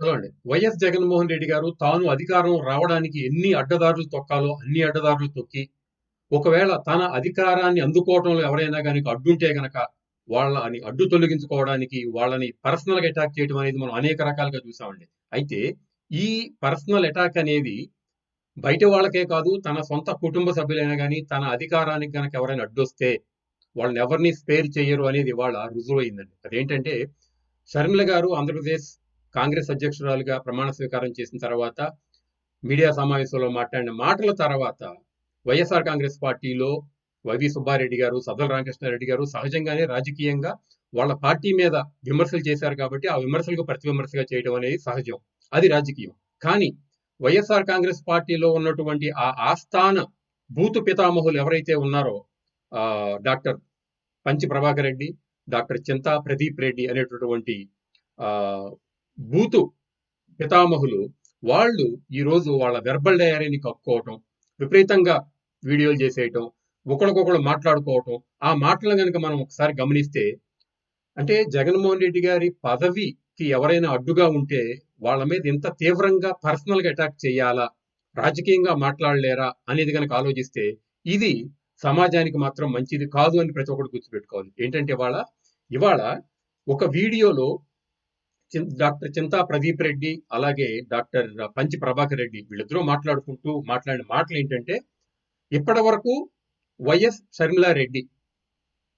చూడండి వైఎస్ జగన్మోహన్ రెడ్డి గారు తాను అధికారం రావడానికి ఎన్ని అడ్డదారులు తొక్కాలో అన్ని అడ్డదారులు తొక్కి ఒకవేళ తన అధికారాన్ని అందుకోవడంలో ఎవరైనా కానీ అడ్డుంటే గనక వాళ్ళని అడ్డు తొలగించుకోవడానికి వాళ్ళని పర్సనల్ అటాక్ చేయడం అనేది మనం అనేక రకాలుగా చూసామండి. అయితే ఈ పర్సనల్ అటాక్ అనేది బయట వాళ్ళకే కాదు తన సొంత కుటుంబ సభ్యులైనా కానీ తన అధికారానికి గనక ఎవరైనా అడ్డొస్తే వాళ్ళని ఎవరిని స్పేర్ చేయరు అనేది ఇవాళ రుజువు అయిందండి అదేంటంటే షర్మిల గారు ఆంధ్రప్రదేశ్ కాంగ్రెస్ అధ్యక్షురాలుగా ప్రమాణ స్వీకారం చేసిన తర్వాత మీడియా సమావేశంలో మాట్లాడిన మాటల తర్వాత వైఎస్ఆర్ కాంగ్రెస్ పార్టీలో వైవి సుబ్బారెడ్డి గారు సదల రామకృష్ణారెడ్డి గారు సహజంగానే రాజకీయంగా వాళ్ళ పార్టీ మీద విమర్శలు చేశారు కాబట్టి ఆ విమర్శలకు ప్రతి విమర్శగా చేయడం అనేది సహజం. అది రాజకీయం. కానీ వైఎస్ఆర్ కాంగ్రెస్ పార్టీలో ఉన్నటువంటి ఆ ఆస్థాన బూతు పితామహులు ఎవరైతే ఉన్నారో ఆ, డాక్టర్ పంచి ప్రభాకర్ రెడ్డి డాక్టర్ చింతా ప్రదీప్ రెడ్డి అనేటటువంటి ఆ బూతు పితామహులు వాళ్ళు ఈ రోజు వాళ్ళ వెర్బల్ డయారీని కప్పుకోవటం విపరీతంగా వీడియోలు చేసేయటం ఒకరికొకరు మాట్లాడుకోవటం ఆ మాటలను కనుక మనం ఒకసారి గమనిస్తే అంటే జగన్మోహన్ రెడ్డి గారి పదవికి ఎవరైనా అడ్డుగా ఉంటే వాళ్ళ మీద ఇంత తీవ్రంగా పర్సనల్గా అటాక్ చేయాలా రాజకీయంగా మాట్లాడలేరా అనేది కనుక ఆలోచిస్తే ఇది సమాజానికి మాత్రం మంచిది కాదు అని ప్రతి ఒక్కరు గుర్తుపెట్టుకోవాలి. ఏంటంటే ఇవాళ ఇవాళ ఒక వీడియోలో డాక్టర్ చింతా ప్రదీప్ రెడ్డి అలాగే డాక్టర్ పంచి ప్రభాకర్ రెడ్డి వీళ్ళిద్దరూ మాట్లాడుకుంటూ మాట్లాడిన మాటలు ఏంటంటే ఇప్పటి వరకు వైఎస్ షర్మిలారెడ్డి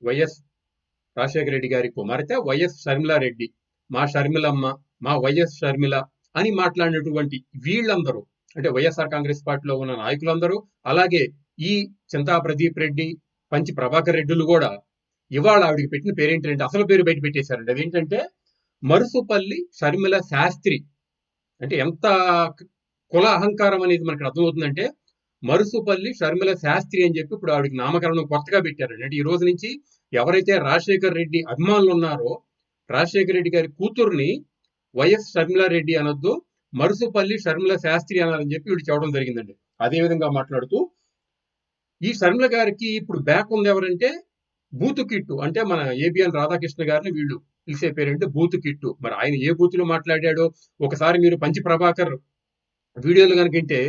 వైఎస్ రాజశేఖర రెడ్డి గారి కుమార్తె వైఎస్ షర్మిలారెడ్డి మా షర్మిలమ్మ మా వైఎస్ షర్మిల అని మాట్లాడినటువంటి వీళ్ళందరూ అంటే వైఎస్ఆర్ కాంగ్రెస్ పార్టీలో ఉన్న నాయకులందరూ అలాగే ఈ చింతా ప్రదీప్ రెడ్డి పంచి ప్రభాకర్ రెడ్డిలు కూడా ఇవాళ ఆవిడికి పెట్టిన పేరేంటంటే అసలు పేరు బయట పెట్టేశారండి. అదేంటంటే మరుసుపల్లి షర్మిల శాస్త్రి. అంటే ఎంత కుల అహంకారం అనేది మనకి అర్థమవుతుందంటే మరుసుపల్లి షర్మిల శాస్త్రి అని చెప్పి ఇప్పుడు ఆవిడకి నామకరణం కొత్తగా పెట్టారు. అంటే ఈ రోజు నుంచి ఎవరైతే రాజశేఖర్ రెడ్డి అభిమానులు ఉన్నారో రాజశేఖర రెడ్డి గారి కూతుర్ని వైఎస్ షర్మిల రెడ్డి అనొద్దు మరుసుపల్లి షర్మిల శాస్త్రి అనాలని చెప్పి వీడు చెప్పడం జరిగిందండి. అదే విధంగా మాట్లాడుతూ ఈ షర్మిల గారికి ఇప్పుడు బ్యాక్ ఉంది ఎవరంటే బూతు కిట్టు అంటే మన ఏబిఎన్ రాధాకృష్ణ గారిని వీళ్ళు. పిలిచే పేరేంటే? Booth kit. మరి ఆయన ఏ బూతులు మాట్లాడాడో? ఒకసారి మీరు పంచి ప్రభాకర్ వీడియోలు కనుకంటే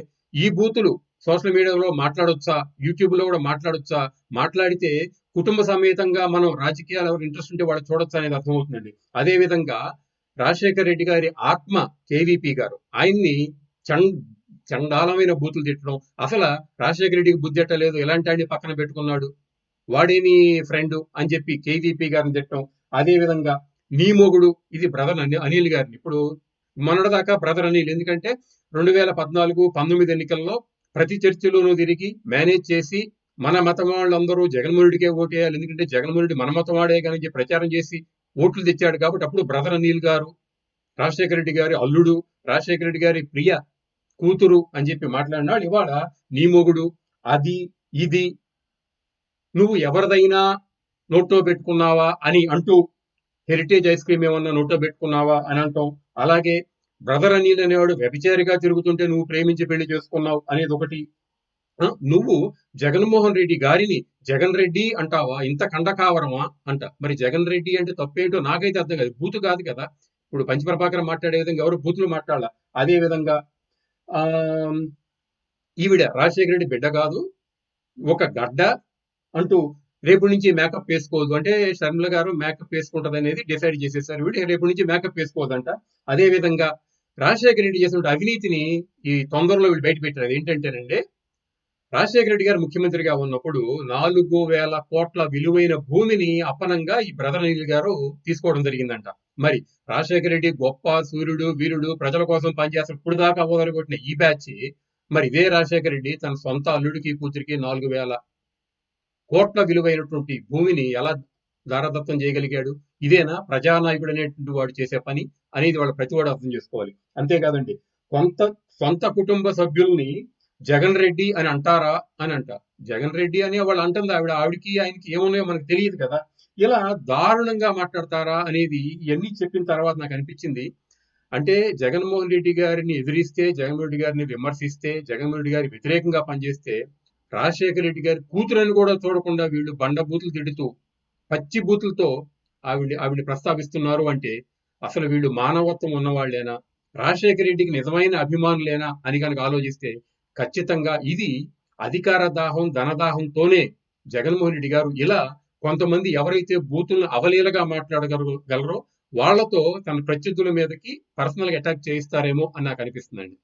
ఈ బూతులు సోషల్ మీడియాలో మాట్లాడొచ్చా? యూట్యూబ్లో కూడా మాట్లాడొచ్చా? మాట్లాడితే కుటుంబ సమేతంగా మనం రాజకీయాలు ఎవరు ఇంట్రెస్ట్ ఉంటే వాళ్ళు చూడొచ్చు అనేది అర్థమవుతుందండి. అదే విధంగా రాజశేఖర్ రెడ్డి గారి ఆత్మ కేవీపీ గారు ఆయన్ని చండ్ చండాలమైన బూతులు తిట్టడం. అసలు రాజశేఖర రెడ్డికి బుద్ధి ఎట్టలేదు ఎలాంటి ఆయన పక్కన పెట్టుకున్నాడు? వాడేమి ఫ్రెండ్ అని చెప్పి కేవీపీ గారిని తిట్టడం. అదే విధంగా నీ మొగుడు. ఇది బ్రదర్ అని అనిల్ గారిని. ఇప్పుడు మొన్నటిదాకా బ్రదర్ అనిల్. ఎందుకంటే రెండు వేల పద్నాలుగు పంతొమ్మిది ఎన్నికల్లో ప్రతి చర్చిలోనూ తిరిగి మేనేజ్ చేసి మన మతం వాళ్ళందరూ జగన్మోహనుడికే ఓటేయాలి. ఎందుకంటే జగన్మోహనుడి మన మతం వాడే కానీ ప్రచారం చేసి ఓట్లు తెచ్చాడు కాబట్టి అప్పుడు బ్రదర్ అనిల్ గారు రాజశేఖర రెడ్డి గారి అల్లుడు రాజశేఖర రెడ్డి గారి ప్రియ కూతురు అని చెప్పి మాట్లాడినాడు. ఇవాళ నీ మొగుడు అది ఇది నువ్వు ఎవరిదైనా నోట్లో పెట్టుకున్నావా అని అంటూ హెరిటేజ్ ఐస్ క్రీమ్ ఏమన్నా నోట్లో పెట్టుకున్నావా అని అంటాం. అలాగే బ్రదర్ అనిల్ అనేవాడు వ్యభిచారిగా తిరుగుతుంటే నువ్వు ప్రేమించి పెళ్ళి చేసుకున్నావు అనేది ఒకటి. నువ్వు జగన్మోహన్ రెడ్డి గారిని జగన్ రెడ్డి అంటావా? ఇంత కండకావరమా అంట. మరి జగన్ రెడ్డి అంటే తప్పేంటో నాకైతే అర్థం కాదు. బూతు కాదు కదా. ఇప్పుడు పంచప్రభాకర్ మాట్లాడే విధంగా ఎవరు బూతులు మాట్లాడాల? అదే విధంగా ఆ ఈవిడ రాజశేఖర రెడ్డి బిడ్డ కాదు. ఒక గడ్డ అంటూ రేపు నుంచి మేకప్ వేసుకోవద్దు. అంటే శర్మిల గారు మేకప్ వేసుకుంటది అనేది డిసైడ్ చేసేసారు వీడు. రేపు నుంచి మేకప్ వేసుకోవద్దంట. అదే విధంగా రాజశేఖర రెడ్డి చేసిన అవినీతిని ఈ తొందరలో వీళ్ళు బయట పెట్టారు. ఏంటంటేనండి రాజశేఖర రెడ్డి గారు ముఖ్యమంత్రిగా ఉన్నప్పుడు నాలుగు వేల కోట్ల విలువైన భూమిని అప్పనంగా ఈ బ్రదర్ అనిల్ గారు తీసుకోవడం జరిగిందంట. మరి రాజశేఖర రెడ్డి గొప్ప సూర్యుడు వీరుడు ప్రజల కోసం పనిచేస్తారు ఇప్పుడు దాకా కొట్టిన ఈ బ్యాచ్ మరి ఇదే రాజశేఖర రెడ్డి తన సొంత అల్లుడికి కూతురికి నాలుగు వేల కోట్ల విలువైనటువంటి భూమిని ఎలా దారదత్తం చేయగలిగాడు? ఇదేనా ప్రజానాయకుడు అనేటువంటి వాడు చేసే పని అనేది వాళ్ళ ప్రతి వాడు అర్థం చేసుకోవాలి. అంతేకాదండి కొంత సొంత కుటుంబ సభ్యుల్ని జగన్ రెడ్డి అని అంటారా అని అంట. జగన్ రెడ్డి అని వాళ్ళు అంటుంది ఆవిడ ఆవిడకి ఆయనకి ఏమున్నాయో మనకు తెలియదు కదా. ఇలా దారుణంగా మాట్లాడతారా అనేది ఇవన్నీ చెప్పిన తర్వాత నాకు అనిపించింది. అంటే జగన్మోహన్ రెడ్డి గారిని ఎదిరిస్తే జగన్మోహన్ రెడ్డి గారిని విమర్శిస్తే జగన్మోహన్ రెడ్డి గారి వ్యతిరేకంగా పనిచేస్తే రాజశేఖర రెడ్డి గారి కూతురని కూడా చూడకుండా వీళ్ళు బండ బూతులు తిడుతూ పచ్చి బూతులతో ఆవిడ ఆవిడ ప్రస్తావిస్తున్నారు అంటే అసలు వీళ్ళు మానవత్వం ఉన్నవాళ్ళేనా? రాజశేఖర రెడ్డికి నిజమైన అభిమానులేనా అని కనుక ఆలోచిస్తే ఖచ్చితంగా ఇది అధికార దాహం ధనదాహంతోనే జగన్మోహన్ రెడ్డి గారు ఇలా కొంతమంది ఎవరైతే బూతులను అవలీలగా మాట్లాడగలరో వాళ్ళతో తన ప్రత్యర్థుల మీదకి పర్సనల్గా అటాక్ చేయిస్తారేమో అని నాకు అనిపిస్తుందండి.